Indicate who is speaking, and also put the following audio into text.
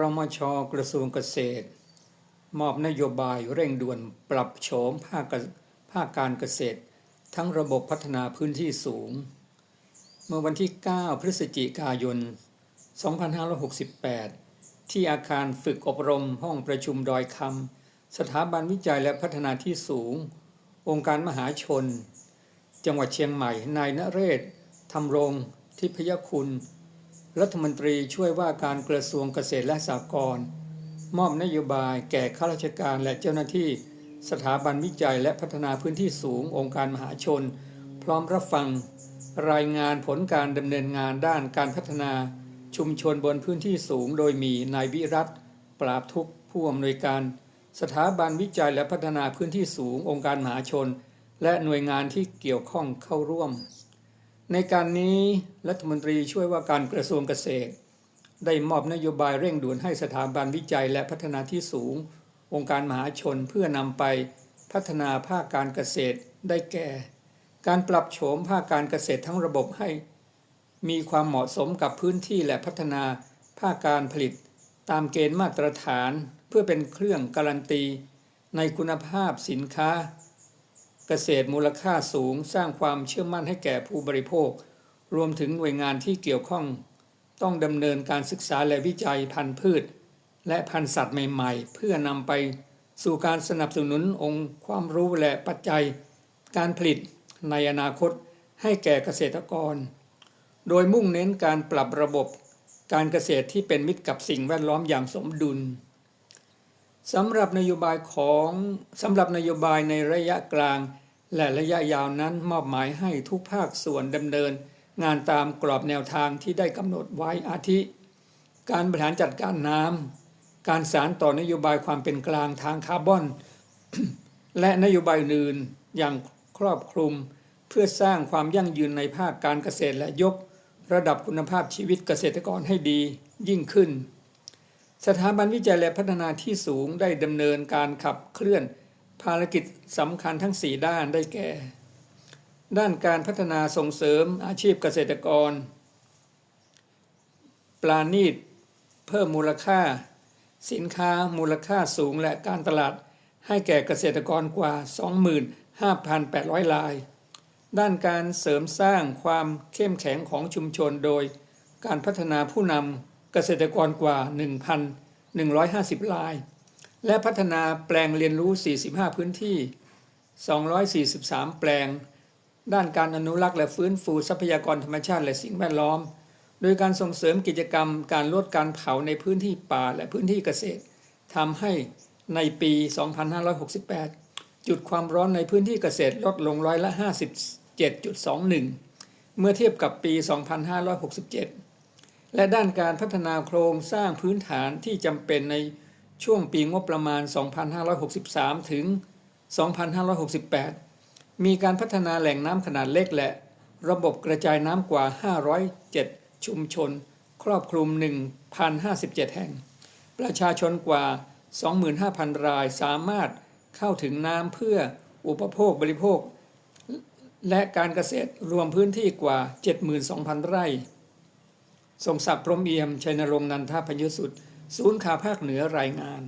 Speaker 1: รมชกระทรวงเกษตร มอบนโยบายเร่งด่วนปรับโฉมภาคกภาคการเกษตร ทั้งระบบพัฒนาพื้นที่สูง เมื่อวันที่ 9 พฤศจิกายน 2568 ที่อาคารฝึกอบรมห้องประชุมดอยคำสถาบันวิจัยและพัฒนาที่สูง องค์การมหาชน จังหวัดเชียงใหม่นายนเรศธรรมรงทิพยคุณ รัฐมนตรีช่วยว่าการกระทรวงเกษตรและสหกรณ์มอบนโยบายแก่ข้าราชการและเจ้าหน้าที่ สถาบันวิจัยและพัฒนาพื้นที่สูงองค์การมหาชน พร้อมรับฟัง รายงานผลการดำเนินงานด้านการพัฒนา ชุมชนบนพื้นที่สูง โดยมีนายวิรัตปราบทุกผู้อำนวยการ สถาบันวิจัยและพัฒนาพื้นที่สูงองค์การมหาชน และหน่วยงานที่เกี่ยวข้องเข้าร่วม ในการนี้รัฐมนตรีช่วยว่าการกระทรวงเกษตร ได้มอบนโยบายเร่งด่วนให้สถาบันวิจัยและพัฒนาที่สูง องค์การมหาชนเพื่อนำไปพัฒนาภาคการเกษตรได้แก่ การปรับโฉมภาคการเกษตรทั้งระบบให้ มีความเหมาะสมกับพื้นที่และพัฒนาภาคการผลิต ตามเกณฑ์มาตรฐานเพื่อเป็นเครื่องการันตี ในคุณภาพสินค้า เกษตรมูลค่าสูงสร้างความเชื่อมั่นให้แก่ผู้บริโภค รวมถึงหน่วยงานที่เกี่ยวข้อง ต้องดำเนินการศึกษาและวิจัยพันธุ์พืช และพันธุ์สัตว์ใหม่ๆ เพื่อนำไปสู่การสนับสนุนองค์ความรู้และปัจจัย การผลิตในอนาคตให้แก่เกษตรกร โดยมุ่งเน้นการปรับระบบการเกษตรที่เป็นมิตรกับสิ่งแวดล้อมอย่างสมดุล สำหรับนโยบายของสำหรับนโยบายในระยะกลาง และระยะยาวนั้นมอบหมายให้ทุกภาคส่วนดำเนิน งานตามกรอบแนวทางที่ได้กำหนดไว้อาทิ การบริหารจัดการน้ำการสารต่อนโยบายความเป็นกลางทางคาร์บอน และนโยบายอื่นอย่างครอบคลุม เพื่อสร้างความยั่งยืนในภาคการเกษตรและยก ระดับคุณภาพชีวิตเกษตรกรให้ดียิ่งขึ้น สถาบันวิจัยและพัฒนาที่สูงได้ดำเนินการขับเคลื่อนภารกิจสำคัญทั้ง 4 ด้านได้แก่ ด้านการพัฒนาส่งเสริมอาชีพเกษตรกร ปลาณีตเพิ่มมูลค่า สินค้ามูลค่าสูงและการตลาดให้แก่เกษตรกรกว่า 25,800 ราย ด้านการเสริมสร้างความเข้มแข็งของชุมชนโดยการพัฒนาผู้นำ เกษตรกรกว่า 1,150 ราย และพัฒนาแปลงเรียนรู้ 45 พื้นที่ 243 แปลง ด้านการอนุรักษ์และฟื้นฟูทรัพยากรธรรมชาติและสิ่งแวดล้อม โดยการส่งเสริมกิจกรรมการลดการเผาในพื้นที่ป่าและพื้นที่เกษตรทำให้ในปี 2568 จุดความร้อนในพื้นที่เกษตรลดลงร้อยละ 57.21 เมื่อเทียบกับปี 2567 และด้านการพัฒนาโครงสร้างพื้นฐานที่จำเป็นในช่วงปีงบประมาณ 2563 ถึง 2568 มีการพัฒนาแหล่งน้ำขนาดเล็กและ ระบบกระจายน้ำกว่า 507 ชุมชน ครอบคลุม 1,057 แห่ง ประชาชนกว่า 25,000 รายสามารถเข้าถึงน้ำเพื่ออุปโภคบริโภค และการเกษตรรวมพื้นที่กว่า 72,000 ไร่ ทรงศักดิ์พรหมเอี่ยมชัยนรงค์นันทพยุสุด ศูนย์ข่าวภาคเหนือรายงาน